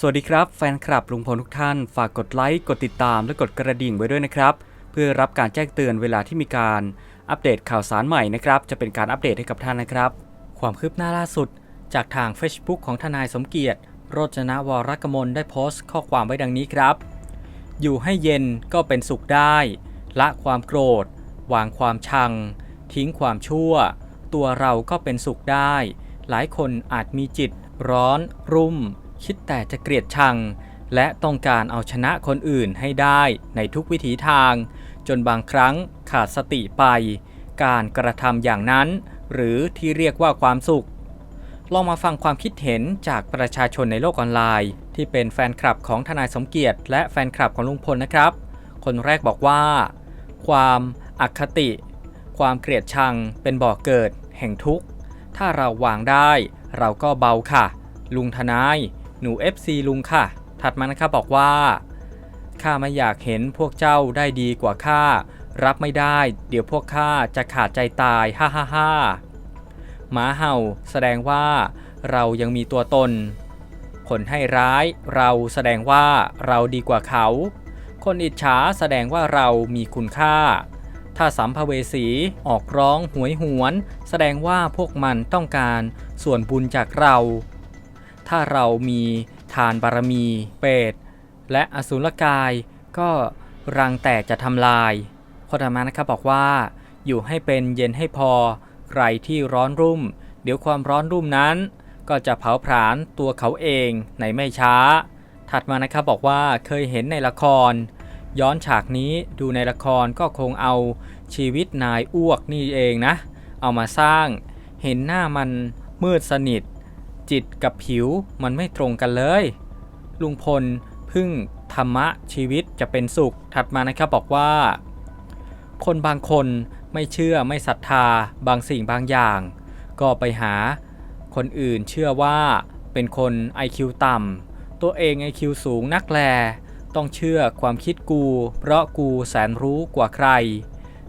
สวัสดีครับแฟนคลับลุงพลทุกท่าน ฝากกดไลค์ กดติดตาม และกดกระดิ่งไว้ด้วยนะครับ เพื่อรับการแจ้งเตือนเวลาที่มีการอัปเดตข่าวสารใหม่นะครับ จะเป็นการอัปเดตให้กับท่านนะครับ ความคืบหน้าล่าสุด จากทาง Facebook ของทนายสมเกียรติ โรจนวรกมลได้โพสต์ข้อความไว้ดังนี้ครับ อยู่ให้เย็นก็เป็นสุขได้ ละความโกรธ วางความชัง ทิ้งความชั่ว ตัวเราก็เป็นสุขได้ หลายคนอาจมีจิต ร้อน รุ่ม คิดแต่จะเกลียดชัง และต้องการเอาชนะคนอื่นให้ได้ในทุกวิถีทาง จนบางครั้งขาดสติไป การกระทำอย่างนั้น หรือที่เรียกว่าความสุข ลองมาฟังความคิดเห็นจากประชาชนในโลกออนไลน์ ที่เป็นแฟนคลับของทนายสมเกียรติ และแฟนคลับของลุงพลนะครับ คนแรกบอกว่า ความอคติ ความเกลียดชังเป็นบ่อกเกิด แห่งทุกข์ ถ้าเราวางได้ เราก็เบาค่ะ ลุงทนาย หนู FC ลุงค่ะ ถัดมานะครับบอกว่า ข้าไม่อยากเห็นพวกเจ้าได้ดีกว่าข้า รับไม่ได้ เดี๋ยวพวกข้าจะขาดใจตาย ฮ่าฮ่าฮ่าหมาเห่าแสดงว่าเรายังมีตัวตน คนให้ร้ายเราแสดงว่าเราดีกว่าเขา คนอิจฉาแสดงว่าเรามีคุณค่า ถ้าสัมภเวสีออกร้องหวยหวน แสดงว่าพวกมันต้องการส่วนบุญจากเรา ถ้าเรามีทานบารมี เปรตและอสุรกาย ก็รังแต่จะทำลายคนธรรมานะครับบอกว่า อยู่ให้เป็นเย็นให้พอใครที่ร้อนรุ่ม เดี๋ยวความร้อนรุ่มนั้น ก็จะเผาผลาญตัวเขาเองในไม่ช้า ถัดมานะครับบอกว่าเคยเห็นในละคร ย้อนฉากนี้ดูในละครก็คงเอาชีวิตนายอ้วกนี่เองนะ เอามาสร้างเห็นหน้ามันมืดสนิท จิตกับผิวมันไม่ตรงกันเลย ลุงพลพึ่งธรรมะชีวิตจะเป็นสุข ถัดมานะครับบอกว่า คนบางคนไม่เชื่อไม่ศรัทธาบางสิ่งบางอย่าง ก็ไปหา คนอื่นเชื่อว่าเป็นคน IQ ต่ำตัวเอง IQ สูงนักแล ต้องเชื่อความคิดกู เพราะกูแสนรู้กว่าใคร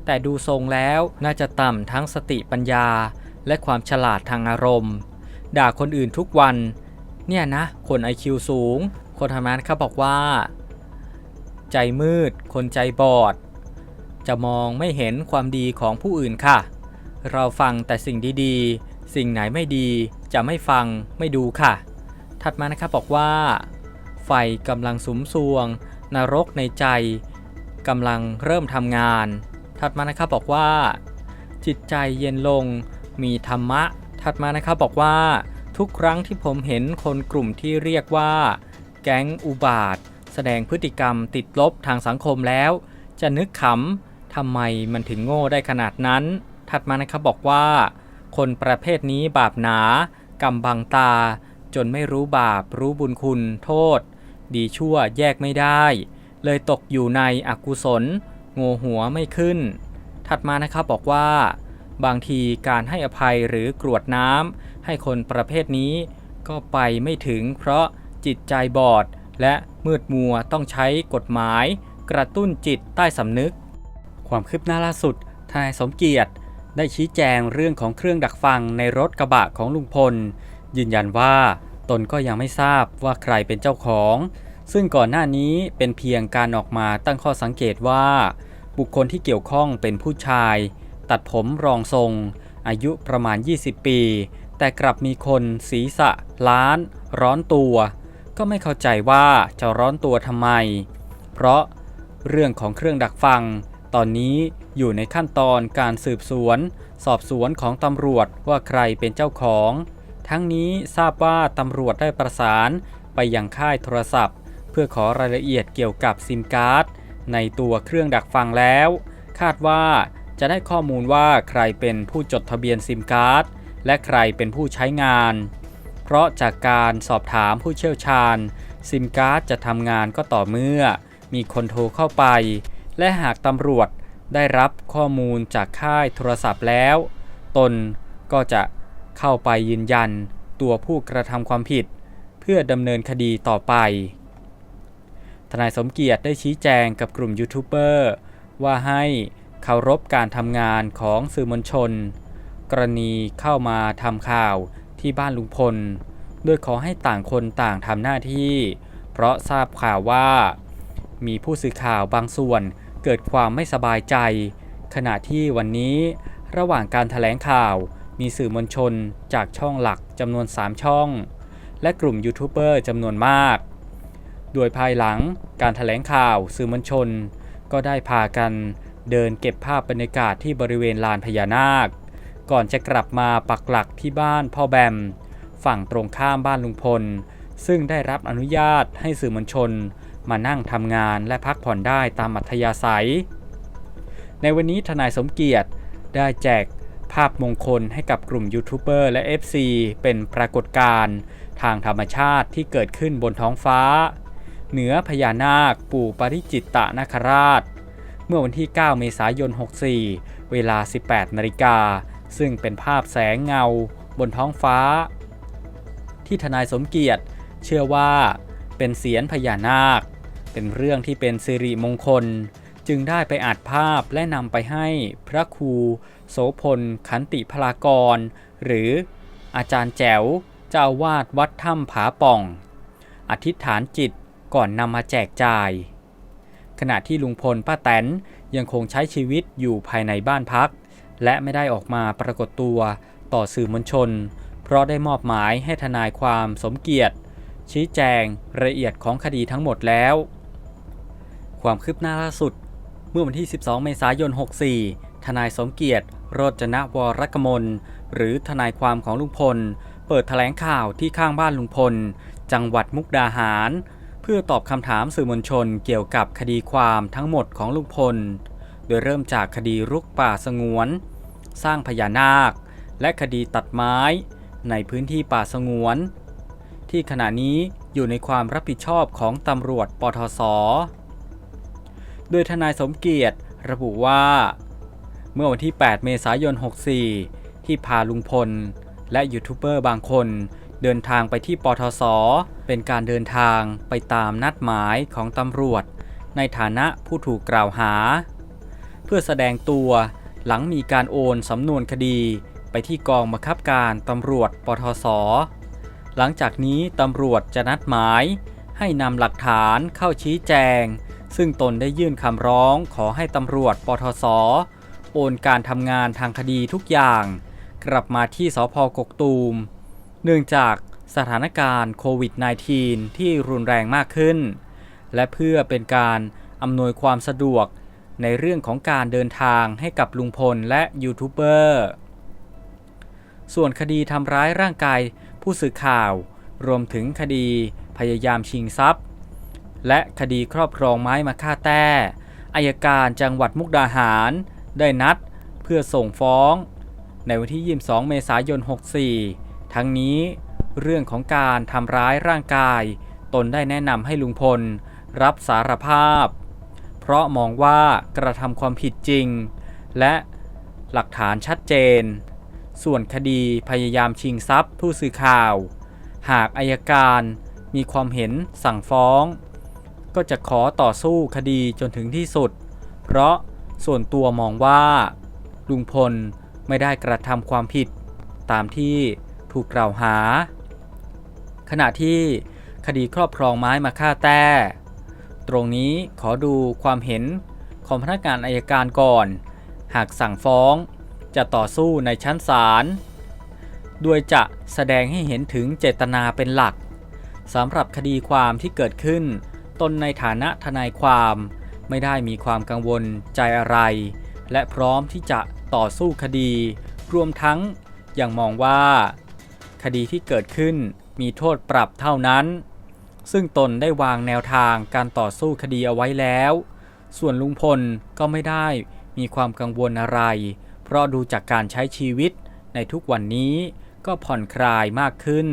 แต่ดูทรงแล้วน่าจะต่ำทั้งสติปัญญาและความฉลาดทางอารมณ์ ด่าคนอื่นทุกวัน เนี่ยนะ คน IQ สูง คนทำงานเขาบอกว่า ใจมืด คนใจบอด จะมองไม่เห็นความดีของผู้อื่นค่ะ เราฟังแต่สิ่งดีๆ สิ่งไหนไม่ดีจะไม่ฟังไม่ดูค่ะ ถัดมานะครับบอกว่า ไฟกำลังสุมสวง นรกในใจกำลังเริ่มทำงาน ถัดมานะครับบอกว่า จิตใจเย็นลงมีธรรมะ ถัดมานะครับบอกว่าทุกครั้งที่ผมเห็นคนกลุ่มที่เรียกว่า แก๊งอุบาท แสดงพฤติกรรมติดลบทางสังคมแล้ว จะนึกขำทำไมมันถึงโง่ได้ขนาดนั้น ถัดมานะครับบอกว่า คนประเภทนี้บาปหนากำบังตา จนไม่รู้บาปรู้บุญคุณโทษ ดีชั่วแยกไม่ได้ เลยตกอยู่ในอกุศล โง่หัวไม่ขึ้น ถัดมานะครับบอกว่า บางทีการให้อภัยหรือกรวดน้ำให้คนประเภทนี้ ก็ไปไม่ถึงเพราะจิตใจบอด และมืดมัวต้องใช้กฎหมาย กระตุ้นจิตใต้สำนึก ความคืบหน้าล่าสุดทนายสมเกียรติ ได้ชี้แจงเรื่องของเครื่องดักฟังในรถกระบะของลุงพล ยืนยันว่าตนก็ยังไม่ทราบว่าใครเป็นเจ้าของ ซึ่งก่อนหน้านี้เป็นเพียงการออกมาตั้งข้อสังเกตว่า บุคคลที่เกี่ยวข้องเป็นผู้ชาย ตัดผมรองทรง อายุประมาณ 20 ปี แต่กลับมีคนศีรษะ ล้าน ร้อนตัว ก็ไม่เข้าใจว่าจะร้อนตัวทำไม เพราะเรื่องของเครื่องดักฟัง ตอนนี้อยู่ในขั้นตอนการสืบสวน สอบสวนของตำรวจว่าใครเป็นเจ้าของ ทั้งนี้ทราบว่าตำรวจได้ประสานไปยังค่ายโทรศัพท์ เพื่อขอรายละเอียดเกี่ยวกับซิมการ์ดในตัวเครื่องดักฟังแล้ว คาดว่า จะได้ข้อมูลว่าใครเป็นผู้จดทะเบียนซิมการ์ด และใครเป็นผู้ใช้งาน เพราะจากการสอบถามผู้เชี่ยวชาญ ซิมการ์ดจะทำงานก็ต่อเมื่อ มีคนโทรเข้าไป และหากตำรวจได้รับข้อมูลจากค่ายโทรศัพท์แล้ว ตนก็จะเข้าไปยืนยันตัวผู้กระทำความผิด เพื่อดำเนินคดีต่อไป ทนายสมเกียรติได้ชี้แจงกับกลุ่มยูทูบเบอร์ว่าให้ เคารพการทำงานของสื่อมวลชน กรณีเข้ามาทำข่าวที่บ้านลุงพล โดยขอให้ต่างคนต่างทำหน้าที่ เพราะทราบข่าวว่า มีผู้สื่อข่าวบางส่วนเกิดความไม่สบายใจ ขณะที่วันนี้ระหว่างการถแถลงข่าวมีสื่อมวลชนจากช่องหลักจำนวน 3 ช่อง และกลุ่มยูทูบเบอร์จำนวนมาก โดยภายหลังการถแถลงข่าวสื่อมวลชนก็ได้พากัน เดินเก็บภาพบรรยากาศที่บริเวณลานพญานาค ก่อนจะกลับมาปักหลักที่บ้านพ่อแบม ฝั่งตรงข้ามบ้านลุงพล ซึ่งได้รับอนุญาตให้สื่อมวลชน มานั่งทำงานและพักผ่อนได้ตามอัธยาศัย ในวันนี้ทนายสมเกียรติได้แจกภาพมงคลให้กับกลุ่มยูทูบเบอร์และ FC เป็นปรากฏการณ์ทางธรรมชาติที่เกิดขึ้นบนท้องฟ้า เหนือพญานาคปู่ปริจิตตนาคราช เมื่อวันที่ 9 เมษายน 64 เวลา 18 นาฬิกา ซึ่งเป็นภาพแสงเงาบนท้องฟ้า ที่ทนายสมเกียรติ เชื่อว่าเป็นเสียนพญานาค เป็นเรื่องที่เป็นสิริมงคล จึงได้ไปอัดภาพและนำไปให้พระครู โสพลขันติพลากร หรืออาจารย์แจ๋วเจ้าวาดวัดถ้ำผาป่อง อธิษฐานจิตก่อนนำมาแจกจ่าย ขณะที่ลุงพลป้าแตนยังคงใช้ชีวิตอยู่ภายในบ้านพัก และไม่ได้ออกมาปรากฏตัวต่อสื่อมวลชน เพราะได้มอบหมายให้ทนายความสมเกียรติ ชี้แจงรายละเอียดของคดีทั้งหมดแล้ว ความคืบหน้าล่าสุด เมื่อวันที่ 12 เมษายน 64 ทนายสมเกียรติโรจนะวรกมลหรือทนายความของลุงพล เปิดแถลงข่าวที่ข้างบ้านลุงพล จังหวัดมุกดาหาร พื่อตอบคำถามสื่อมวลชนเกี่ยวกับคดีความทั้งหมดของลุงพล โดยเริ่มจากคดีรุกป่าสงวน สร้างพญานาค และคดีตัดไม้ในพื้นที่ป่าสงวน ที่ขณะนี้อยู่ในความรับผิดชอบของตำรวจปทศ โดยทนายสมเกียรติระบุว่า เมื่อวันที่ 8 เมษายน 64 ที่พาลุงพล และยูทูบเบอร์บางคน เดินทางไปที่ปทศ เป็นการเดินทางไปตามนัดหมายของตำรวจ ในฐานะผู้ถูกกล่าวหา เพื่อแสดงตัวหลังมีการโอนสำนวนคดีไปที่กองบังคับการตำรวจปทศ หลังจากนี้ตำรวจจะนัดหมาย ให้นำหลักฐานเข้าชี้แจง ซึ่งตนได้ยื่นคำร้องขอให้ตำรวจปทศ โอนการทำงานทางคดีทุกอย่าง กลับมาที่สพกกตูม เนื่องจากสถานการณ์โควิด -19 ที่รุนแรงมากขึ้น และเพื่อเป็นการอำนวยความสะดวกในเรื่องของการเดินทางให้กับลุงพลและยูทูบเบอร์ ส่วนคดีทำร้ายร่างกายผู้สื่อข่าว รวมถึงคดีพยายามชิงทรัพย์ และคดีครอบครองไม้มาฆ่าแต้อายการจังหวัดมุกดาหาร ได้นัดเพื่อส่งฟ้อง ในวันที่ 22 เมษายน 64 ทั้งนี้เรื่องของการทำร้ายร่างกาย ตนได้แนะนำให้ลุงพล รับสารภาพ เพราะมองว่ากระทำความผิดจริง และหลักฐานชัดเจน ส่วนคดีพยายามชิงทรัพย์ผู้สื่อข่าว หากอายการมีความเห็นสั่งฟ้อง ก็จะขอต่อสู้คดีจนถึงที่สุด เพราะส่วนตัวมองว่า ลุงพลไม่ได้กระทำความผิดตามที่ ถูกกล่าวหา ขณะที่คดีครอบครองไม้มาฆ่าแต้ ตรงนี้ขอดูความเห็นของพนักงานอายการก่อน หากสั่งฟ้องจะต่อสู้ในชั้นศาลโดยจะแสดงให้เห็นถึงเจตนาเป็นหลักสำหรับคดีความที่เกิดขึ้น ตนในฐานะทนายความไม่ได้มีความกังวลใจอะไร และพร้อมที่จะต่อสู้คดี รวมทั้งยังมองว่า คดีที่เกิดขึ้นมีโทษปรับเท่านั้น ซึ่งตนได้วางแนวทางการต่อสู้คดีเอาไว้แล้ว ส่วนลุงพลก็ไม่ได้มีความกังวลอะไร เพราะดูจากการใช้ชีวิตในทุกวันนี้ก็ผ่อนคลายมากขึ้น